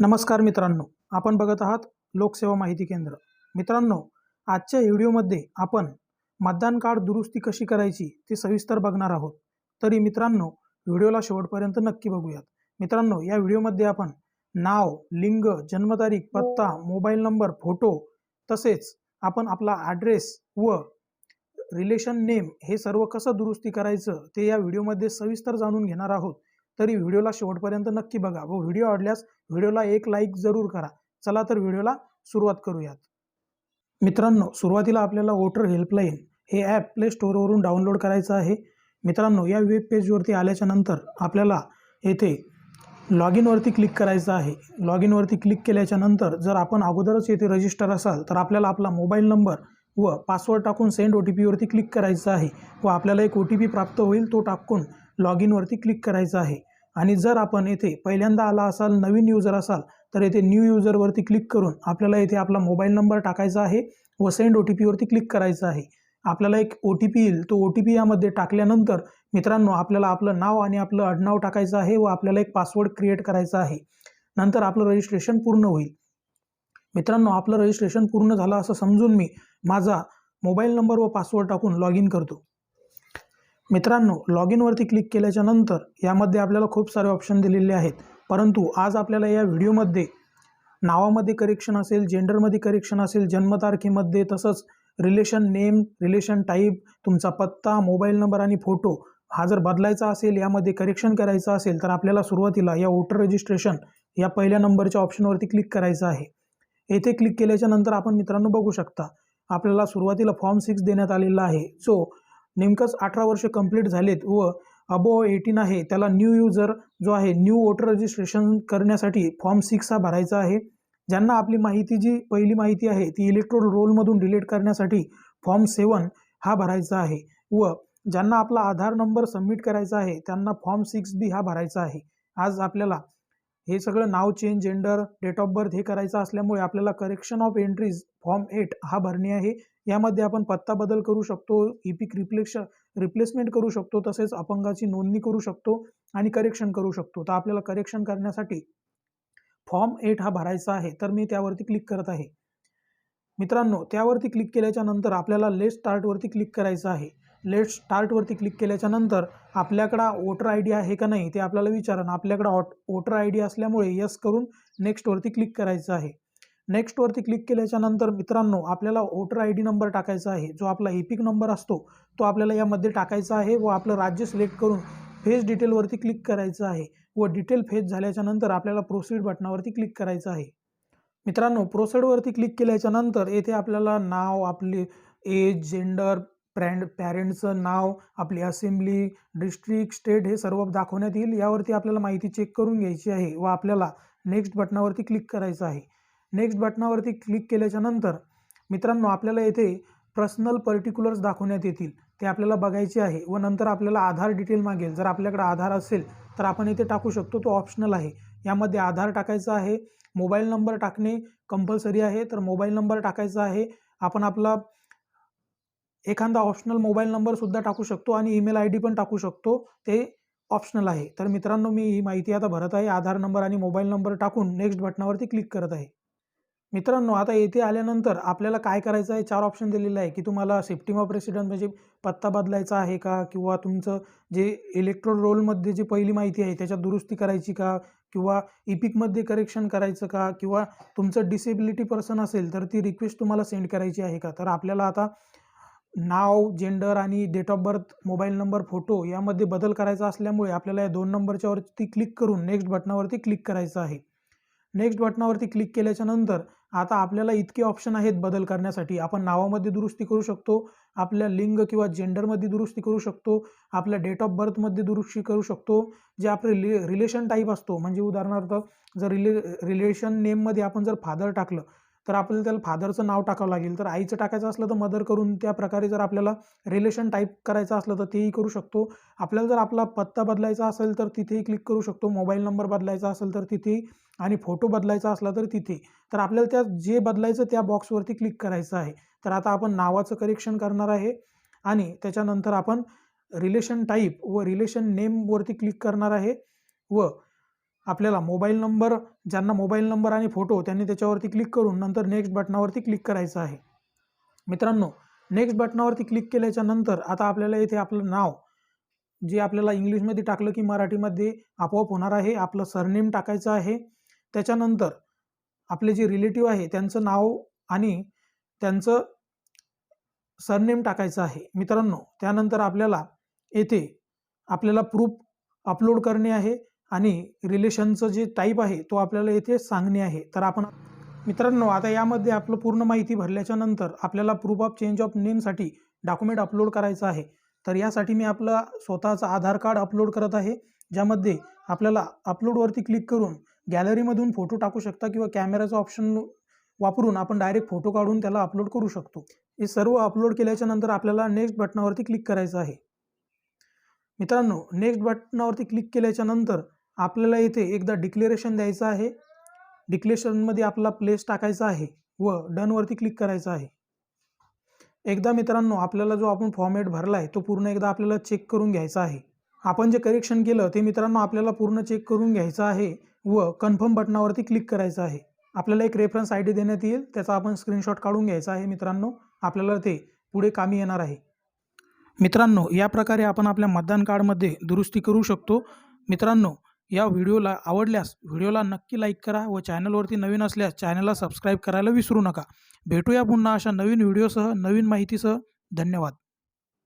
नमस्कार मित्रांनो आपण बघत आहात लोकसेवा माहिती केंद्र. मित्रांनो आजच्या व्हिडिओमध्ये आपण मतदान कार्ड दुरुस्ती कशी करायची ते सविस्तर बघणार आहोत. तरी मित्रांनो व्हिडिओला शेवटपर्यंत नक्की बघूयात. मित्रांनो या व्हिडिओमध्ये आपण नाव लिंग जन्मतारीख पत्ता मोबाईल नंबर फोटो तसेच आपण आपला ॲड्रेस व रिलेशन नेम हे सर्व कसं दुरुस्ती करायचं ते या व्हिडिओमध्ये सविस्तर जाणून घेणार आहोत. तरी व्हिडिओला शेवटपर्यंत नक्की बघा. व व्हिडिओ आवडल्यास व्हिडिओला एक लाईक जरूर करा. चला तर व्हिडिओला सुरुवात करूयात. मित्रांनो सुरुवातीला आपल्याला वोटर हेल्पलाईन हे ॲप प्ले स्टोअरवरून डाउनलोड करायचं आहे. मित्रांनो या वेब पेजवरती आल्याच्यानंतर आपल्याला येथे लॉग इनवरती क्लिक करायचं आहे. लॉग इनवरती क्लिक केल्याच्यानंतर जर आपण अगोदरच येथे रजिस्टर असाल तर आपल्याला आपला मोबाईल नंबर व पासवर्ड टाकून सेंड ओ टी पीवरती क्लिक करायचं आहे. व आपल्याला एक ओ टी पी प्राप्त होईल तो टाकून लॉग इनवरती क्लिक करायचं आहे. आणि जर आपण येथे पहिल्यांदा आला असाल नवीन युजर असाल तर येथे न्यू युजरवरती क्लिक करून आपल्याला येथे आपला मोबाईल नंबर टाकायचा आहे व सेंड ओ टी पीवरती क्लिक करायचं आहे. आपल्याला एक ओ टी पी येईल. तो ओ टी पी यामध्ये टाकल्यानंतर मित्रांनो आपल्याला आपलं नाव आणि आपलं आडनाव टाकायचं आहे व आपल्याला एक पासवर्ड क्रिएट करायचा आहे. नंतर आपलं रजिस्ट्रेशन पूर्ण होईल. मित्रांनो आपलं रजिस्ट्रेशन पूर्ण झालं असं समजून मी माझा मोबाईल नंबर व पासवर्ड टाकून लॉग इन करतो. मित्रांनो लॉग इनवरती क्लिक केल्याच्यानंतर यामध्ये आपल्याला खूप सारे ऑप्शन दिलेले आहेत. परंतु आज आपल्याला या व्हिडिओमध्ये नावामध्ये करेक्शन असेल जेंडरमध्ये करेक्शन असेल जन्मतारखेमध्ये तसंच रिलेशन नेम रिलेशन टाईप तुमचा पत्ता मोबाईल नंबर आणि फोटो हा जर बदलायचा असेल यामध्ये करेक्शन करायचं असेल तर आपल्याला सुरुवातीला या वोटर रजिस्ट्रेशन या पहिल्या नंबरच्या ऑप्शनवरती क्लिक करायचं आहे. येथे क्लिक केल्याच्यानंतर आपण मित्रांनो बघू शकता आपल्याला सुरुवातीला फॉर्म सिक्स देण्यात आलेला आहे. जो नेमकंच अठरा वर्ष कंप्लीट झालेत व अबो एटीन आहे त्याला न्यू युजर जो आहे न्यू वोटर रजिस्ट्रेशन करण्यासाठी फॉर्म सिक्स हा भरायचा आहे. ज्यांना आपली माहिती जी पहिली माहिती आहे ती इलेक्ट्रोल रोलमधून डिलीट करण्यासाठी फॉर्म सेवन हा भरायचा आहे. व ज्यांना आपला आधार नंबर सबमिट करायचा आहे त्यांना फॉर्म सिक्स बी हा भरायचा आहे. आज आपल्याला हे सगळं नाव change gender date of birth हे करायचं असल्यामुळे आपल्याला correction of entries form eight हा भरणे आहे. यामध्ये आपण पत्ता बदल करू शकतो ईपिक रिप्लेक्श रिप्लेसमेंट करू शकतो तसेच अपंगाची नोंदणी करू शकतो आणि करेक्शन करू शकतो. तर आपल्याला करेक्शन करण्यासाठी फॉर्म एट हा भरायचा आहे. तर मी त्यावरती क्लिक करत आहे. मित्रांनो त्यावरती क्लिक केल्याच्यानंतर आपल्याला लेट स्टार्टवरती क्लिक करायचं आहे. लेट स्टार्टवरती क्लिक केल्याच्यानंतर आपल्याकडं वोटर आय डी आहे का नाही ते आपल्याला विचारणं. आपल्याकडं ऑट वोटर आय डी असल्यामुळे यस करून नेक्स्टवरती क्लिक करायचं आहे. नेक्स्टवरती क्लिक केल्याच्यानंतर मित्रांनो आपल्याला वोटर आय डी नंबर टाकायचा आहे. जो आपला एपिक नंबर असतो तो आपल्याला यामध्ये टाकायचा आहे व आपलं राज्य सिलेक्ट करून फेज डिटेलवरती क्लिक करायचं आहे व डिटेल फेज झाल्याच्यानंतर आपल्याला प्रोसीड बटनावरती क्लिक करायचं आहे. मित्रांनो प्रोसेडवरती क्लिक केल्याच्यानंतर येथे आपल्याला नाव आपले एज जेंडर प्रँड पॅरेंट्सचं नाव आपली असेंब्ली डिस्ट्रिक्ट स्टेट हे सर्व दाखवण्यात येईल. यावरती आपल्याला माहिती चेक करून घ्यायची आहे व आपल्याला नेक्स्ट बटनावरती क्लिक करायचं आहे. नेक्स्ट बटनावरती क्लिक केल्याच्यानंतर मित्रांनो आपल्याला येथे पर्सनल पर्टिक्युलर्स दाखवण्यात येतील. ते आपल्याला बघायचे आहे व नंतर आपल्याला आधार डिटेल मागेल. जर आपल्याकडे आधार असेल तर आपण इथे टाकू शकतो. तो ऑप्शनल आहे. यामध्ये आधार टाकायचा आहे मोबाईल नंबर टाकणे कंपल्सरी आहे. तर मोबाईल नंबर टाकायचा आहे. आपण आपला एखादा ऑप्शनल मोबाईल नंबरसुद्धा टाकू शकतो आणि ईमेल आय डी पण टाकू शकतो. ते ऑप्शनल आहे. तर मित्रांनो मी ही माहिती आता भरत आहे. आधार नंबर आणि मोबाईल नंबर टाकून नेक्स्ट बटनावरती क्लिक करत आहे. मित्रांनो आता येथे आल्यानंतर आपल्याला काय करायचं आहे? चार ऑप्शन दिलेलं आहे. की तुम्हाला सेफ्टीमा प्रेसिडेंट म्हणजे पत्ता बदलायचा आहे का? किंवा तुमचं जे इलेक्ट्रोल रोलमध्ये जी पहिली माहिती आहे त्याच्यात दुरुस्ती करायची का? किंवा इपिकमध्ये करेक्शन करायचं का? किंवा तुमचं डिसेबिलिटी पर्सन असेल तर ती रिक्वेस्ट तुम्हाला सेंड करायची आहे का? तर आपल्याला आता नाव जेंडर आणि date of birth mobile number photo यामध्ये बदल करायचा असल्यामुळे आपल्याला या दोन नंबरच्या वरती क्लिक करून नेक्स्ट बटनावरती क्लिक करायचं आहे. नेक्स्ट बटनावरती क्लिक केल्याच्यानंतर आता आपल्याला इतके ऑप्शन आहेत बदल करण्यासाठी. आपण नावामध्ये दुरुस्ती करू शकतो आपल्या लिंग किंवा जेंडरमध्ये दुरुस्ती करू शकतो आपल्या डेट ऑफ बर्थमध्ये दुरुस्ती करू शकतो. जे आपले रिले रिलेशन टाईप असतो म्हणजे उदाहरणार्थ जर रिले रिलेशन नेममध्ये आपण जर फादर टाकलं तर आपल्याला त्याला फादरचं नाव टाकावं लागेल. तर आईचं टाकायचं असलं तर मदर करून त्या प्रकारे जर आपल्याला रिलेशन टाईप करायचं असलं तर तेही करू शकतो. आपल्याला जर आपला पत्ता बदलायचा असेल तर तिथेही क्लिक करू शकतो. मोबाईल नंबर बदलायचा असेल तर तिथेही आणि फोटो बदलायचा असला तर तिथे. तर आपल्याला त्या जे बदलायचं त्या बॉक्सवरती क्लिक करायचं आहे. तर आता आपण नावाचं करेक्शन करणार आहे आणि त्याच्यानंतर आपण रिलेशन टाईप व रिलेशन नेमवरती क्लिक करणार आहे व आपल्याला मोबाईल नंबर ज्यांना मोबाईल नंबर आणि फोटो त्यांनी त्याच्यावरती क्लिक करून नंतर नेक्स्ट बटनावरती क्लिक करायचं आहे. मित्रांनो नेक्स्ट बटनावरती क्लिक केल्याच्यानंतर आता आपल्याला इथे आपलं नाव जे आपल्याला इंग्लिशमध्ये टाकलं की मराठीमध्ये आपोआप होणार आहे आपलं सरनेम टाकायचं आहे. त्याच्यानंतर आपले जे रिलेटिव्ह आहे त्यांचं नाव आणि त्यांचं सरनेम टाकायचं आहे. मित्रांनो त्यानंतर आपल्याला येथे आपल्याला प्रूफ अपलोड करणे आहे. आणि रिलेशनचं जे टाईप आहे तो आपल्याला येथे सांगणे आहे. तर आपण मित्रांनो आता यामध्ये आपलं पूर्ण माहिती भरल्याच्या नंतर आपल्याला प्रूफ ऑफ चेंज ऑफ नेमसाठी डॉक्युमेंट अपलोड करायचं आहे. तर यासाठी मी आपलं स्वतःचं आधार कार्ड अपलोड करत आहे ज्यामध्ये आपल्याला अपलोडवरती क्लिक करून गॅलरीमधून फोटो टाकू शकता किंवा कॅमेराचं ऑप्शन वापरून आपण डायरेक्ट फोटो काढून त्याला अपलोड करू शकतो. हे सर्व अपलोड केल्याच्यानंतर आपल्याला नेक्स्ट बटनावरती क्लिक करायचं आहे. मित्रांनो नेक्स्ट बटनावरती क्लिक केल्याच्यानंतर आपल्याला इथे एकदा डिक्लेरेशन द्यायचं आहे. डिक्लेरेशनमध्ये आपला प्लेस टाकायचा आहे व डनवरती क्लिक करायचं आहे. एकदा मित्रांनो आपल्याला जो आपण फॉर्मॅट भरला आहे तो पूर्ण एकदा आपल्याला चेक करून घ्यायचा आहे. आपण जे करेक्शन केलं ते मित्रांनो आपल्याला पूर्ण चेक करून घ्यायचं आहे व कन्फर्म बटनावरती क्लिक करायचं आहे. आपल्याला एक रेफरन्स आय डी देण्यात येईल त्याचा आपण स्क्रीनशॉट काढून घ्यायचा आहे मित्रांनो. आपल्याला ते पुढे कामी येणार आहे. मित्रांनो या प्रकारे आपण आपल्या मतदान कार्डमध्ये दुरुस्ती करू शकतो. मित्रांनो या व्हिडिओला आवडल्यास व्हिडिओला नक्की लाईक करा व चॅनलवरती नवीन असल्यास चॅनलला सबस्क्राईब करायला विसरू नका. भेटूया पुन्हा अशा नवीन व्हिडिओसह नवीन माहितीसह. धन्यवाद.